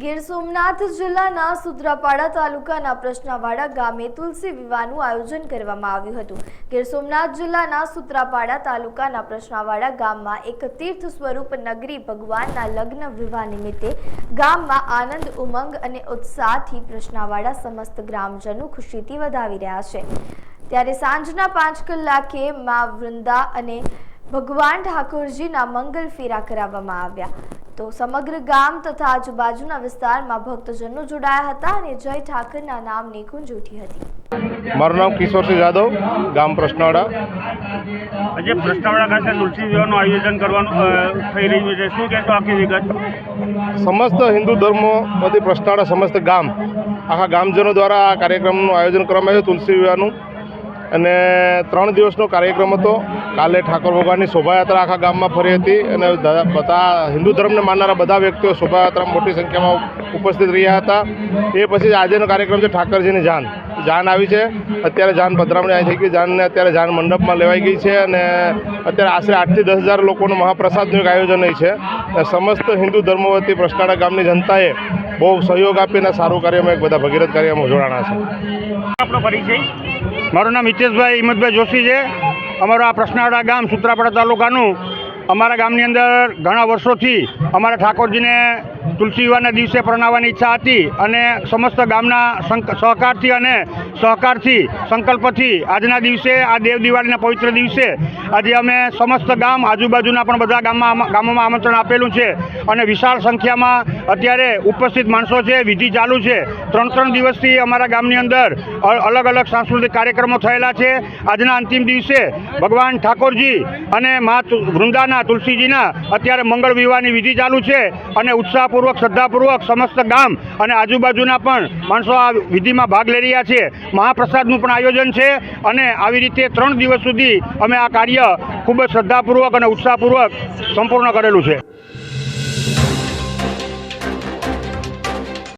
ગીર સોમનાથ જિલ્લાના સુત્રાપાડા તાલુકાના પ્રશ્નાવાડા ગામે તુલસી વિવાહનું આયોજન કરવામાં આવ્યું હતું. ગીર સોમનાથ જિલ્લાના સુત્રાપાડા તાલુકાના પ્રશ્નાવાડા ગામમાં એક તીર્થ સ્વરૂપ નગરી ભગવાનના લગ્ન વિવાહ નિમિત્તે ગામમાં આનંદ, ઉમંગ અને ઉત્સાહથી પ્રશ્નાવાડા સમસ્ત ગ્રામજનો ખુશીથી વધાવી રહ્યા છે. ત્યારે સાંજના પાંચ કલાકે મા વૃંદા અને ભગવાન ઠાકોરજીના મંગલ ફેરા કરાવવામાં આવ્યા. તો સમગ્ર ગામ તથા આજુબાજુના વિસ્તારમાં ભક્તજનો જોડાયા હતા અને જય ઠાકરના નામની ગુંજ ઉઠી હતી. મારું નામ કિશોરસિંહ જાદવ ગામ પ્રશ્નવાડા આજે પ્રસ્તાવના ખાતે તુલસી વિવાહનું આયોજન કરવાનું થઈ રહ્યું છે. શું કહેશો આખી વિગત? સમસ્ત હિન્દુ ધર્મો બધી પ્રશ્નવાડા સમસ્ત ગામ આખા ગામજનો દ્વારા આ કાર્યક્રમનું આયોજન કરવામાં આવ્યું તુલસી વિવાહનું. અને ત્રણ દિવસનો કાર્યક્રમ હતો. કાલે ઠાકોર ભગવાનની શોભાયાત્રા આખા ગામમાં ફરી હતી અને બધા હિન્દુ ધર્મને માનનારા બધા વ્યક્તિઓ શોભાયાત્રામાં મોટી સંખ્યામાં ઉપસ્થિત રહ્યા હતા. એ પછી આજેનો કાર્યક્રમ છે ઠાકરજીની જાન. જાન આવી છે. અત્યારે જાન પધરામણી અહીં થઈ ગઈ જાનને અત્યારે જાન મંડપમાં લેવાઈ ગઈ છે અને અત્યારે આશરે આઠથી દસ હજાર લોકોનું મહાપ્રસાદનું એક આયોજન છે. સમસ્ત હિન્દુ ધર્મ વતી પ્રશ્નાળા ગામની જનતાએ બહુ સહયોગ આપીને સારું કાર્યમાં એક બધા ભગીરથ કાર્યમાં જોડાણા છે. આપણો પરિચય. મારું નામ હિતેશભાઈ હિંમતભાઈ જોશી છે. અમારું આ પ્રશ્નાવાડા ગામ સુત્રાપાડા તાલુકાનું. અમારા ગામની અંદર ઘણા વર્ષોથી અમારા ઠાકોરજીને તુલસી વિવાહના દિવસે પ્રણાવવાની ઈચ્છા હતી અને સમસ્ત ગામના સહકારથી અને સહકારથી, સંકલ્પથી આજના દિવસે, આ દેવ દિવાળીના પવિત્ર દિવસે આજે અમે સમસ્ત ગામ, આજુબાજુના પણ બધા ગામમાં ગામોમાં આમંત્રણ આપેલું છે અને વિશાળ સંખ્યામાં અત્યારે ઉપસ્થિત માણસો છે, વિધિ ચાલુ છે. ત્રણ ત્રણ દિવસથી અમારા ગામની અંદર અલગ અલગ સાંસ્કૃતિક કાર્યક્રમો થયેલા છે. આજના અંતિમ દિવસે ભગવાન ઠાકોરજી અને મા વૃંદાના તુલસીજીના અત્યારે મંગળ વિવાહની વિધિ ચાલુ છે અને ઉત્સાહપૂર્વક શ્રદ્ધાપૂર્વક સમસ્ત ગામ અને આજુબાજુના પણ માણસો આ વિધિમાં ભાગ લઈ રહ્યા છે. મહાપ્રસાદનું પણ આયોજન છે અને આવી રીતે ત્રણ દિવસ સુધી અમે આ કાર્ય ખૂબ જ શ્રદ્ધાપૂર્વક અને ઉત્સાહપૂર્વક સંપૂર્ણ કરેલું છે.